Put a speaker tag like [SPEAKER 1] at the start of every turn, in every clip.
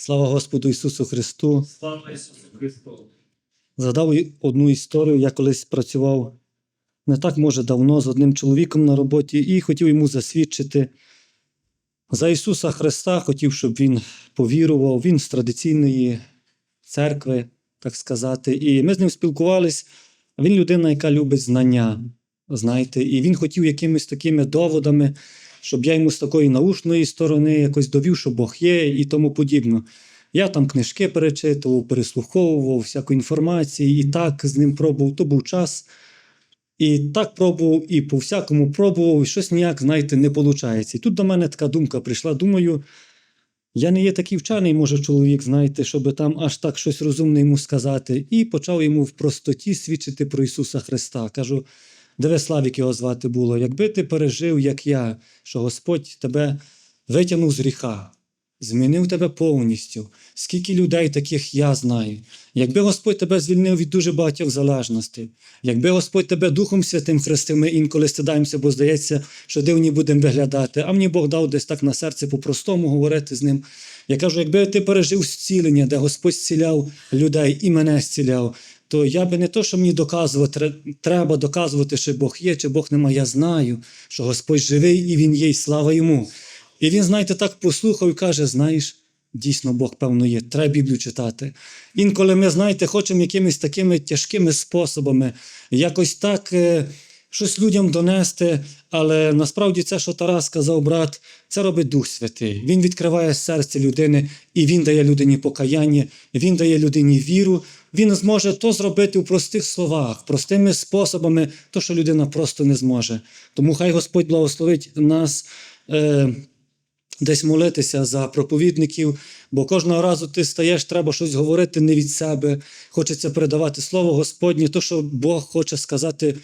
[SPEAKER 1] Слава Господу Ісусу Христу!
[SPEAKER 2] Слава Ісусу Христу!
[SPEAKER 1] Згадав одну історію. Я колись працював не так, може, давно з одним чоловіком на роботі і хотів йому засвідчити за Ісуса Христа, хотів, щоб він повірував. Він з традиційної церкви, так сказати. І ми з ним спілкувались. Він людина, яка любить знання. Знаєте, і він хотів якимись такими доводами, щоб я йому з такої наушної сторони якось довів, що Бог є і тому подібне. Я там книжки перечитував, переслуховував всяку інформацію, і так з ним пробував. То був час. І так пробував, і по всякому пробував, і щось ніяк, знаєте, не виходить. І тут до мене така думка прийшла. Думаю, я не є такий вчений, може, чоловік, знаєте, щоб там аж так щось розумне йому сказати. І почав йому в простоті свідчити про Ісуса Христа. Кажу, диви, Славік його звати було, якби ти пережив, як я, що Господь тебе витягнув з гріха, змінив тебе повністю. Скільки людей таких я знаю. Якби Господь тебе звільнив від дуже багатьох залежностей, якби Господь тебе Духом Святим хрестив, ми інколи стидаємося, бо здається, що дивні будемо виглядати. А мені Бог дав десь так на серце по-простому говорити з ним. Я кажу, якби ти пережив зцілення, де Господь зціляв людей і мене зціляв, то я би не то, що мені доказувати, треба доказувати, що Бог є, чи Бог нема. Я знаю, що Господь живий і Він є, і слава йому. І він, знаєте, так послухав і каже: знаєш, дійсно Бог, певно, є, треба Біблію читати. Інколи ми, знаєте, хочемо якимись такими тяжкими способами, якось так е, щось людям донести, але насправді це, що Тарас сказав, брат, це робить Дух Святий. Він відкриває серце людини, і він дає людині покаяння, він дає людині віру. Він зможе то зробити у простих словах, простими способами, то, що людина просто не зможе. Тому хай Господь благословить нас. Е, десь молитися за проповідників, бо кожного разу ти стаєш, треба щось говорити не від себе. Хочеться передавати слово Господнє, то, що Бог хоче сказати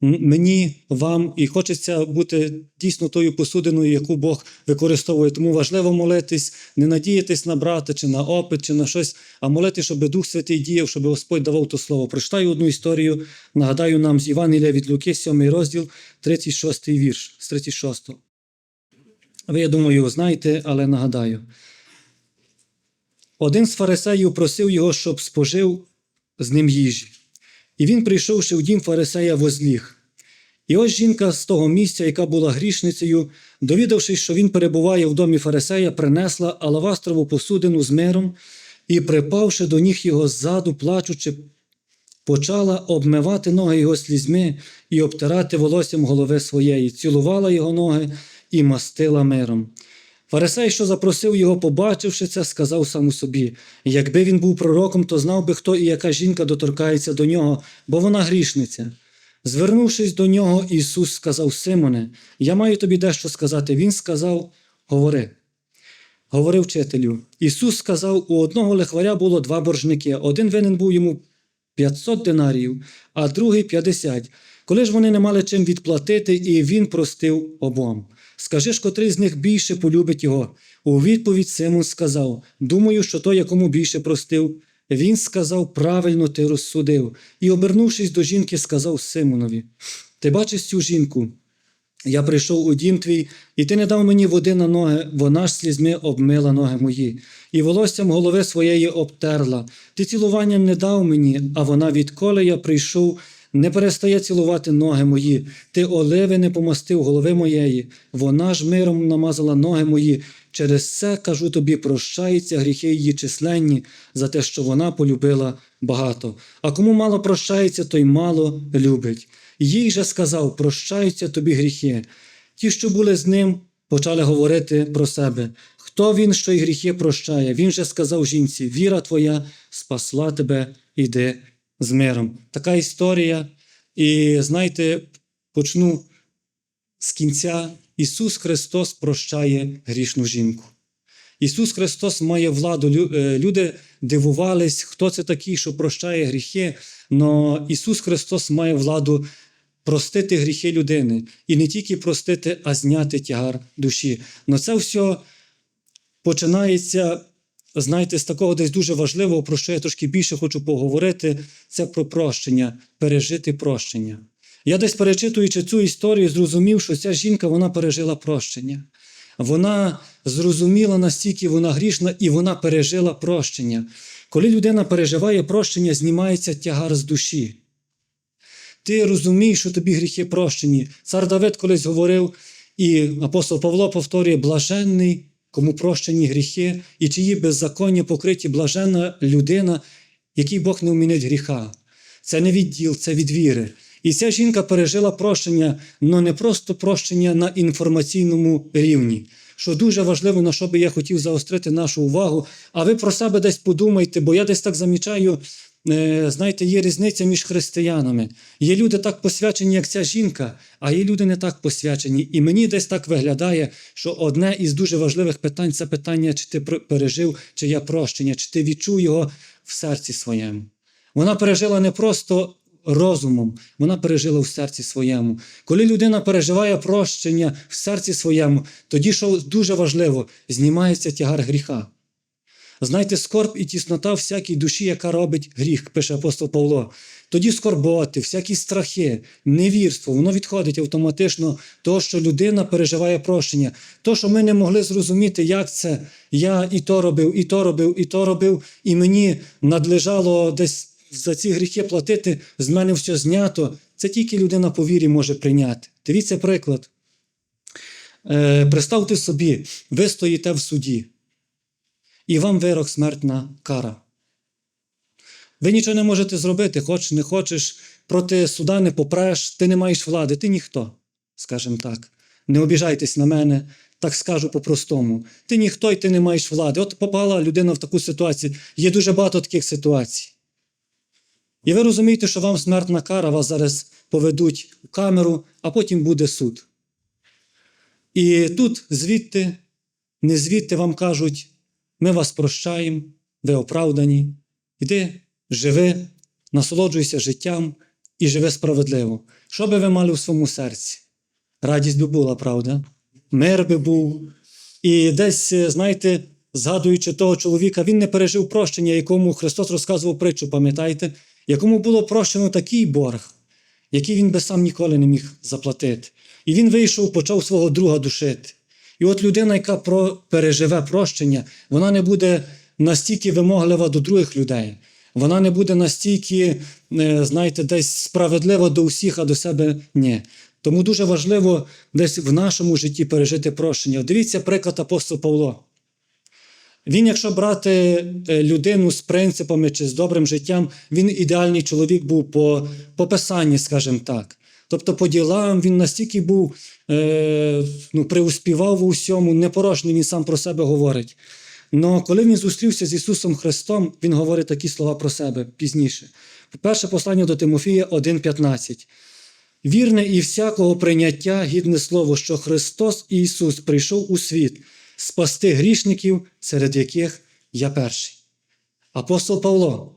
[SPEAKER 1] мені, вам, і хочеться бути дійсно тою посудиною, яку Бог використовує. Тому важливо молитись, не надіятись на брата, чи на опит, чи на щось, а молити, щоб Дух Святий діяв, щоб Господь давав то слово. Прочитаю одну історію, нагадаю нам з Євангелія від Луки, 7 розділ, 36 вірш, з 36. Ви, я думаю, знаєте, але нагадаю. Один з фарисеїв просив його, щоб спожив з ним їжі. І він, прийшовши в дім фарисея, возліг. І ось жінка з того місця, яка була грішницею, довідавшись, що він перебуває в домі фарисея, принесла алавастрову посудину з миром і, припавши до ніг його ззаду, плачучи, почала обмивати ноги його слізьми і обтирати волоссям голови своєї, цілувала його ноги і мастила миром. Фарисей, що запросив його, побачивши це, сказав сам у собі: якби він був пророком, то знав би, хто і яка жінка доторкається до нього, бо вона грішниця. Звернувшись до нього, Ісус сказав Симоне, я маю тобі дещо сказати. Він сказав: Говори. Говорив вчителю. Ісус сказав: у одного лихваря було два боржники. Один винен був йому 500 динаріїв, а другий 50. Коли ж вони не мали чим відплатити, і він простив обом. Скажи ж, котрий з них більше полюбить його. У відповідь Симон сказав: Думаю, що той, якому більше простив. Він сказав: Правильно ти розсудив. І, обернувшись до жінки, сказав Симонові: Ти бачиш цю жінку? Я прийшов у дім твій, і ти не дав мені води на ноги, вона ж слізьми обмила ноги мої, і волоссям голови своєї обтерла. Ти цілуванням не дав мені, а вона, відколи я прийшов, не перестає цілувати ноги мої. Ти оливи не помастив голови моєї, вона ж миром намазала ноги мої. Через це кажу тобі, прощаються гріхи її численні за те, що вона полюбила багато. А кому мало прощається, той мало любить. Їй же сказав: прощаються тобі гріхи. Ті, що були з ним, почали говорити про себе. Хто він, що й гріхи прощає? Він же сказав жінці: Віра твоя спасла тебе, іди з миром. Така історія. І знаєте, почну з кінця. Ісус Христос прощає грішну жінку. Ісус Христос має владу. Е, Люди дивувались, хто це такий, що прощає гріхи. Но Ісус Христос має владу простити гріхи людини. І не тільки простити, а зняти тягар душі. Но це все починається, знаєте, з такого десь дуже важливого, про що я трошки більше хочу поговорити, це про прощення, пережити прощення. Я десь перечитуючи цю історію, зрозумів, що ця жінка вона пережила прощення. Вона зрозуміла, настільки вона грішна, і вона пережила прощення. Коли людина переживає прощення, знімається тягар з душі. Ти розумієш, що тобі гріхи прощені. Цар Давид колись говорив, і апостол Павло повторює: блаженний, кому прощені гріхи, і чиї беззаконня покриті блаженна людина, який Бог не вмінить гріха. Це не від діл, це від віри. І ця жінка пережила прощення, але не просто прощення на інформаційному рівні. Що дуже важливо, на що би я хотів заострити нашу увагу. А ви про себе десь подумайте, бо я десь так замічаю, е, знаєте, є різниця між християнами. Є люди так посвячені, як ця жінка, а є люди не так посвячені. І мені десь так виглядає, що одне із дуже важливих питань це питання, чи ти пережив, чи я прощення, чи ти відчув його в серці своєму. Вона пережила не просто розумом, вона пережила в серці своєму. Коли людина переживає прощення в серці своєму, тоді, що дуже важливо, знімається тягар гріха. Знаєте, скорб і тіснота всякій душі, яка робить гріх, пише апостол Павло. Тоді скорботи, всякі страхи, невірство, воно відходить автоматично того, що людина переживає прощення. То, що ми не могли зрозуміти, як це я і то робив, і то робив, і то робив, і мені надлежало десь за ці гріхи платити, з мене все знято. Це тільки людина по вірі може прийняти. Дивіться приклад. Е, представте собі, ви стоїте в суді, і вам вирок смертна кара. Ви нічого не можете зробити, хочеш, не хочеш, проти суда не попреш, ти не маєш влади, ти ніхто, скажімо так. Не обіжайтесь на мене, так скажу по-простому. Ти ніхто і ти не маєш влади. От попала людина в таку ситуацію. Є дуже багато таких ситуацій. І ви розумієте, що вам смертна кара, вас зараз поведуть у камеру, а потім буде суд. І тут звідти, не звідти вам кажуть, ми вас прощаємо, ви оправдані. Іди, живи, насолоджуйся життям і живи справедливо. Що би ви мали у своєму серці? Радість би була, правда? Мир би був. І десь, знаєте, згадуючи того чоловіка, він не пережив прощення, якому Христос розказував притчу, пам'ятаєте, якому було прощено такий борг, який він би сам ніколи не міг заплатити. І він вийшов, почав свого друга душити. І от людина, яка переживе прощення, вона не буде настільки вимоглива до других людей. Вона не буде настільки, е, знаєте, десь справедлива до усіх, а до себе ні. Тому дуже важливо десь в нашому житті пережити прощення. Дивіться приклад апостол Павло. Він, якщо брати е, людину з принципами чи з добрим життям, він ідеальний чоловік був по, по писанні, скажімо так. Тобто по ділам він настільки був, е, ну, приуспівав у всьому, непорожний він сам про себе говорить. Но коли він зустрівся з Ісусом Христом, він говорить такі слова про себе пізніше. Перше послання до Тимофія 1,15. Вірне і всякого прийняття гідне слово, що Христос Ісус прийшов у світ спасти грішників, серед яких я перший. Апостол Павло,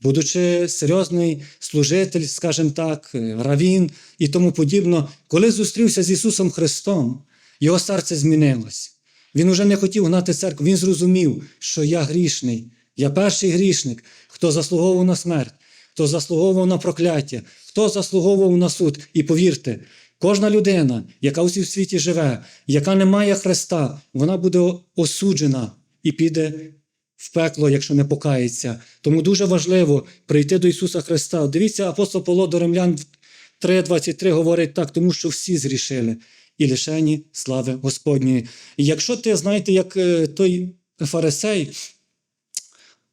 [SPEAKER 1] будучи серйозний служитель, скажімо так, равін і тому подібно, коли зустрівся з Ісусом Христом, його серце змінилось. Він уже не хотів гнати церкву, він зрозумів, що я грішний, я перший грішник, хто заслуговував на смерть, хто заслуговував на прокляття, хто заслуговував на суд. І повірте, кожна людина, яка у цій світі живе, яка не має Христа, вона буде осуджена і піде в пекло, якщо не покається. Тому дуже важливо прийти до Ісуса Христа. Дивіться, апостол Павло до Римлян 3,23 говорить так, тому що всі зрішили і лишені слави Господньої. І якщо ти, знаєте, як е, той фарисей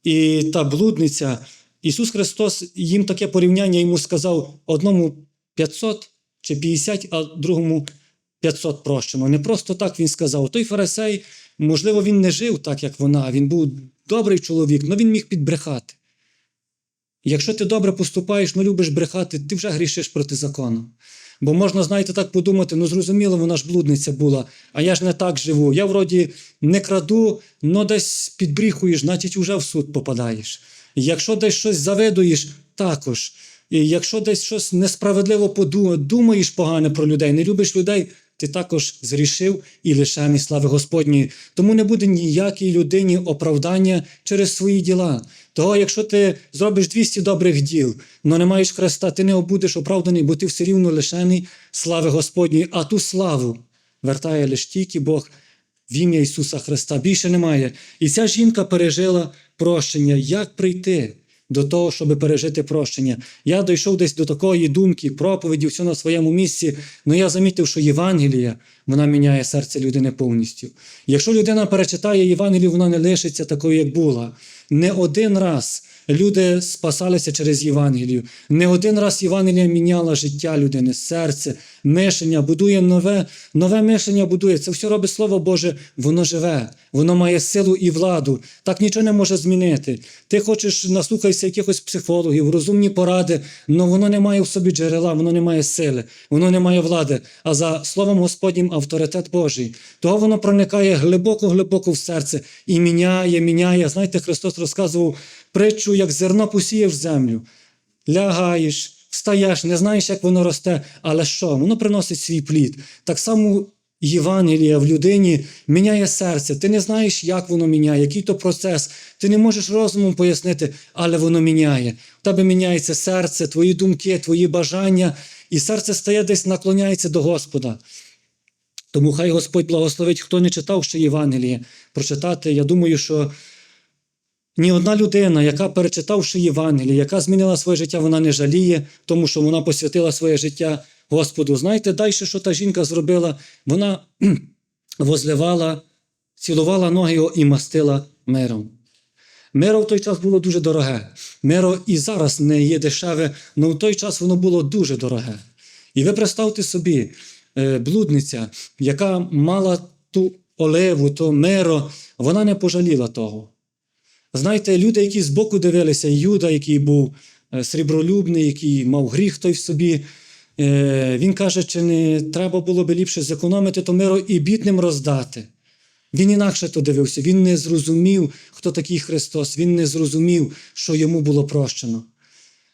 [SPEAKER 1] і та блудниця, Ісус Христос їм таке порівняння йому сказав одному 500 чи 50, а другому 500 прощено. Не просто так він сказав. Той фарисей, можливо, він не жив так, як вона. Він був добрий чоловік, але він міг підбрехати. Якщо ти добре поступаєш, ну любиш брехати, ти вже грішиш проти закону. Бо можна, знаєте, так подумати, ну зрозуміло, вона ж блудниця була, а я ж не так живу. Я вроді не краду, но десь підбріхуєш, значить вже в суд попадаєш. Якщо десь щось завидуєш, також. І якщо десь щось несправедливо думаєш погане про людей, не любиш людей, ти також зрішив і лишений слави Господньої. Тому не буде ніякій людині оправдання через свої діла. Того, якщо ти зробиш 200 добрих діл, але не маєш Христа, ти не будеш оправданий, бо ти все рівно лишений слави Господньої, а ту славу вертає лише тільки Бог в ім'я Ісуса Христа. Більше немає. І ця жінка пережила прощення. Як прийти до того, щоб пережити прощення? Я дійшов десь до такої думки, проповіді, все на своєму місці. але я замітив, що Євангелія вона міняє серце людини повністю. Якщо людина перечитає Євангелію, вона не лишиться такою, як була. Не один раз люди спасалися через Євангелію. Не один раз Євангелія міняла життя людини, серце, мишення, будує нове, нове мишення будує. Це все робить Слово Боже, воно живе, воно має силу і владу. Так нічого не може змінити. Ти хочеш наслухайся якихось психологів, розумні поради, але воно не має в собі джерела, воно не має сили, воно не має влади. А за Словом Господнім авторитет Божий. Того воно проникає глибоко-глибоко в серце і міняє, міняє. Знаєте, Христос розказував притчу, як зерно посіяв в землю. Лягаєш, встаєш, не знаєш, як воно росте, але що? Воно приносить свій плід. Так само Євангелія в людині міняє серце. Ти не знаєш, як воно міняє, який то процес. Ти не можеш розумом пояснити, але воно міняє. У тебе міняється серце, твої думки, твої бажання, і серце стає десь наклоняється до Господа. Тому хай Господь благословить, хто не читав ще Євангеліє, прочитати. Я думаю, що ні одна людина, яка перечитавши Євангеліє, яка змінила своє життя, вона не жаліє, тому що вона посвятила своє життя Господу. Знаєте, далі, що та жінка зробила? Вона возливала, цілувала ноги його і мастила миром. Миро в той час було дуже дороге. Миро і зараз не є дешеве, але в той час воно було дуже дороге. І ви представте собі, е, блудниця, яка мала ту оливу, то миро, вона не пожаліла того. Знаєте, люди, які збоку дивилися, Юда, який був е, срібролюбний, який мав гріх той в собі, е, він каже, чи не треба було би ліпше зекономити то миро і бідним роздати. Він інакше то дивився, він не зрозумів, хто такий Христос, він не зрозумів, що йому було прощено.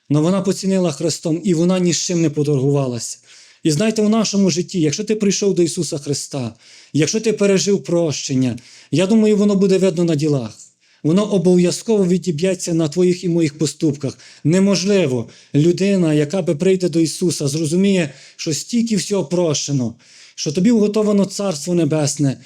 [SPEAKER 1] Но вона поцінила Христом, і вона ні з чим не поторгувалася. І знаєте, у нашому житті, якщо ти прийшов до Ісуса Христа, якщо ти пережив прощення, я думаю, воно буде видно на ділах. Воно обов'язково відіб'ється на твоїх і моїх поступках. Неможливо, людина, яка би прийде до Ісуса, зрозуміє, що стільки всього прощено, що тобі уготовано Царство Небесне,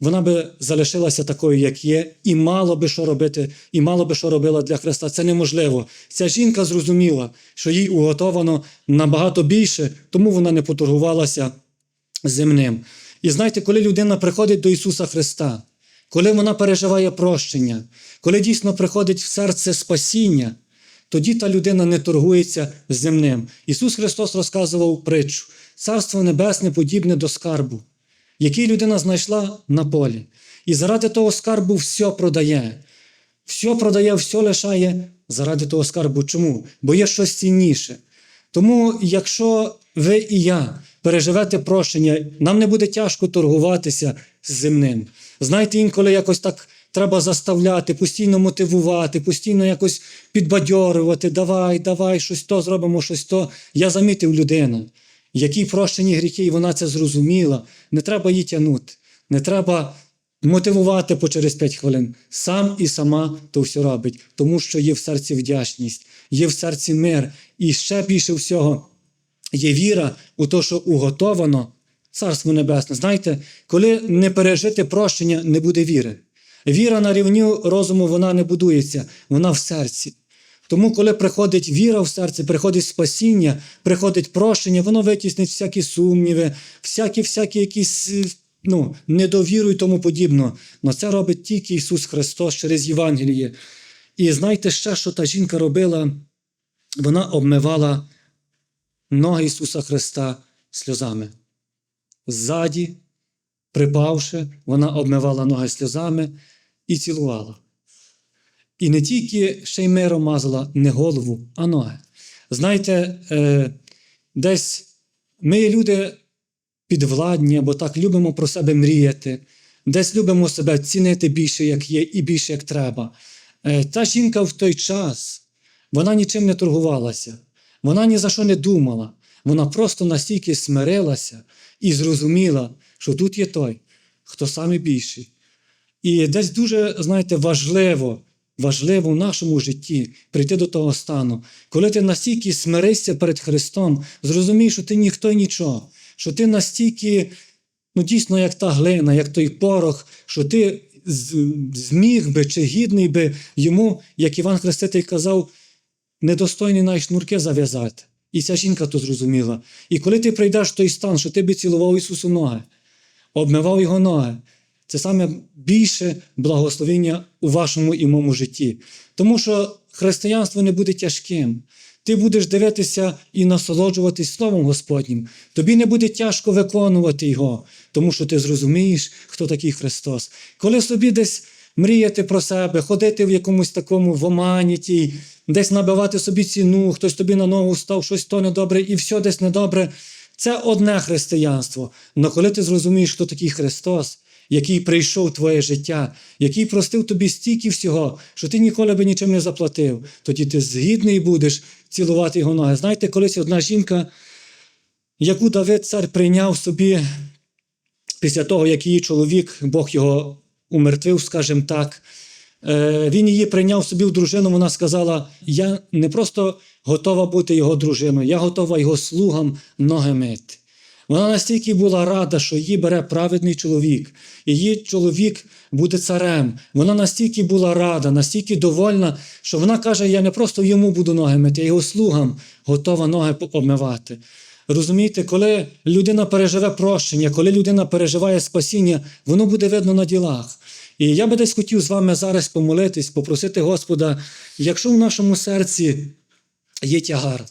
[SPEAKER 1] вона би залишилася такою, як є, і мало би що робити, і мало би що робила для Христа. Це неможливо. Ця жінка зрозуміла, що їй уготовано набагато більше, тому вона не поторгувалася земним. І знаєте, коли людина приходить до Ісуса Христа, коли вона переживає прощення, коли дійсно приходить в серце спасіння, тоді та людина не торгується земним. Ісус Христос розказував притчу: Царство Небесне подібне до скарбу, який людина знайшла на полі. І заради того скарбу все продає. Все продає, все лишає заради того скарбу. Чому? Бо є щось цінніше. Тому, якщо ви і я переживете прощення, нам не буде тяжко торгуватися з земним. Знаєте, інколи якось так треба заставляти, постійно мотивувати, постійно якось підбадьорювати, давай, давай, щось то зробимо, щось то. Я замітив людину, якій прощені гріхи, і вона це зрозуміла. Не треба її тягнути, не треба мотивувати по через 5 хвилин. Сам і сама то все робить, тому що є в серці вдячність, є в серці мир, і ще більше всього є віра у те, що уготовано Царство Небесне. Знаєте, коли не пережити прощення, не буде віри. Віра на рівні розуму вона не будується, вона в серці. Тому, коли приходить віра в серце, приходить спасіння, приходить прощення, воно витіснить всякі сумніви, всякі всякі якісь ну, недовіру і тому подібно. Но це робить тільки Ісус Христос через Євангеліє. І знаєте ще, що та жінка робила? Вона обмивала ноги Ісуса Христа сльозами. Ззаді, припавши, вона обмивала ноги сльозами і цілувала. І не тільки ще й миром мазала не голову, а ноги. Знаєте, е, десь ми люди підвладні, або так любимо про себе мріяти, десь любимо себе цінити більше, як є, і більше, як треба. Е, та жінка в той час, вона нічим не торгувалася, вона ні за що не думала. Вона просто настільки смирилася і зрозуміла, що тут є той, хто саме більший. І десь дуже, знаєте, важливо, важливо в нашому житті прийти до того стану, коли ти настільки смиришся перед Христом, зрозумієш, що ти ніхто і нічого, що ти настільки ну дійсно як та глина, як той порох, що ти зміг би чи гідний би йому, як Іван Хреститель казав, недостойний навіть шнурки зав'язати. І ця жінка то зрозуміла. І коли ти прийдеш в той стан, що ти би цілував Ісусу ноги, обмивав його ноги, це саме більше благословення у вашому і моєму житті. Тому що християнство не буде тяжким. Ти будеш дивитися і насолоджуватись Словом Господнім. Тобі не буде тяжко виконувати його, тому що ти зрозумієш, хто такий Христос. Коли собі десь мріяти про себе, ходити в якомусь такому в омані тій, десь набивати собі ціну, хтось тобі на ногу став, щось то недобре, і все десь недобре. Це одне християнство. Але коли ти зрозумієш, хто такий Христос, який прийшов в твоє життя, який простив тобі стільки всього, що ти ніколи би нічим не заплатив, тоді ти згідний будеш цілувати його ноги. Знаєте, колись одна жінка, яку Давид цар прийняв собі після того, як її чоловік, Бог його умертвив, скажімо так, він її прийняв собі в дружину, вона сказала: Я не просто готова бути його дружиною, я готова його слугам ноги мити. Вона настільки була рада, що її бере праведний чоловік, її чоловік буде царем. Вона настільки була рада, настільки довольна, що вона каже: Я не просто йому буду ноги мити, я його слугам готова ноги обмивати. Розумієте, коли людина переживе прощення, коли людина переживає спасіння, воно буде видно на ділах. І я би десь хотів з вами зараз помолитись, попросити Господа, якщо в нашому серці є тягар,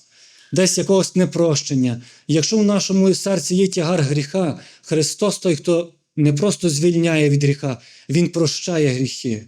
[SPEAKER 1] десь якогось непрощення, якщо в нашому серці є тягар гріха, Христос той, хто не просто звільняє від гріха, Він прощає гріхи.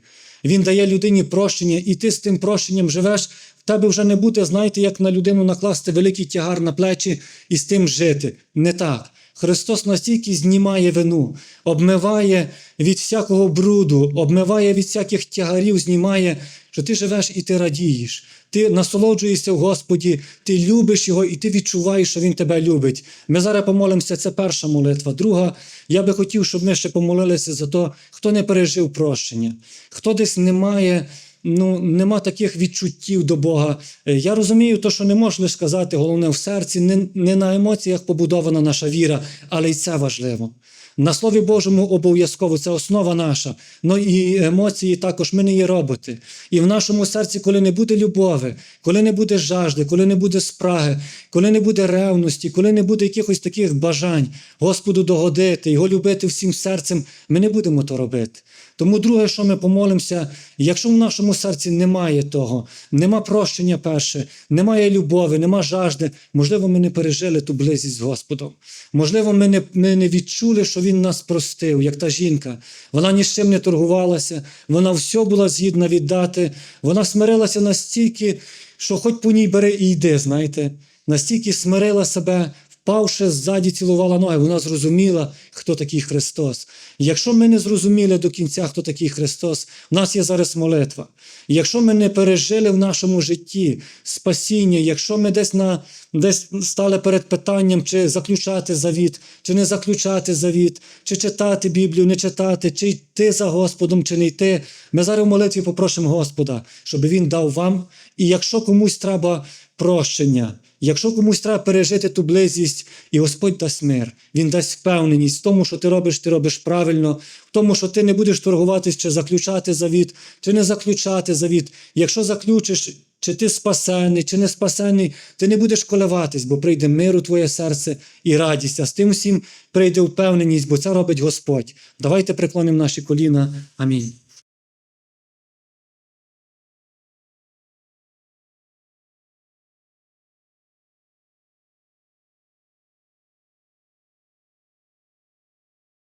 [SPEAKER 1] Він дає людині прощення, і ти з тим прощенням живеш. В тебе вже не буде, знаєте, як на людину накласти великий тягар на плечі і з тим жити. Не так. Христос настільки знімає вину, обмиває від всякого бруду, обмиває від всяких тягарів, знімає, що ти живеш і ти радієш. Ти насолоджуєшся в Господі, ти любиш Його і ти відчуваєш, що Він тебе любить. Ми зараз помолимося, це перша молитва. Друга, я би хотів, щоб ми ще помолилися за те, хто не пережив прощення, хто десь не має. Ну, нема таких відчуттів до Бога. Е, Я розумію, то, що не лише сказати, головне в серці, не, не на емоціях побудована наша віра, але й це важливо. На Слові Божому обов'язково це основа наша. Ну і емоції також ми не є роботи. І в нашому серці, коли не буде любові, коли не буде жажди, коли не буде спраги, коли не буде ревності, коли не буде якихось таких бажань Господу догодити, його любити всім серцем, ми не будемо то робити. Тому друге, що ми помолимося, якщо в нашому серці немає того, нема прощення перше, немає любові, нема жажди, можливо, ми не пережили ту близість з Господом. Можливо, ми не, ми не відчули, що Він нас простив, як та жінка. Вона ні з чим не торгувалася, вона все була згідна віддати, вона смирилася настільки, що хоч по ній бери і йди, знаєте, настільки смирила себе, впавши ззаді, цілувала ноги, вона зрозуміла, хто такий Христос. Якщо ми не зрозуміли до кінця, хто такий Христос, в нас є зараз молитва. Якщо ми не пережили в нашому житті спасіння, якщо ми десь на десь стали перед питанням, чи заключати завіт, чи не заключати завіт, чи читати Біблію, не читати, чи йти за Господом, чи не йти, ми зараз в молитві попросимо Господа, щоб Він дав вам. І якщо комусь треба прощення, якщо комусь треба пережити ту близість, і Господь дасть мир, Він дасть впевненість в тому, що ти робиш, ти робиш правильно, в тому, що ти не будеш торгуватись, чи заключати завіт, чи не заключати завіт. Якщо заключиш, чи ти спасений, чи не спасений, ти не будеш коливатись, бо прийде мир у твоє серце і радість. А з тим всім прийде впевненість, бо це робить Господь. Давайте преклонимо наші коліна. Амінь.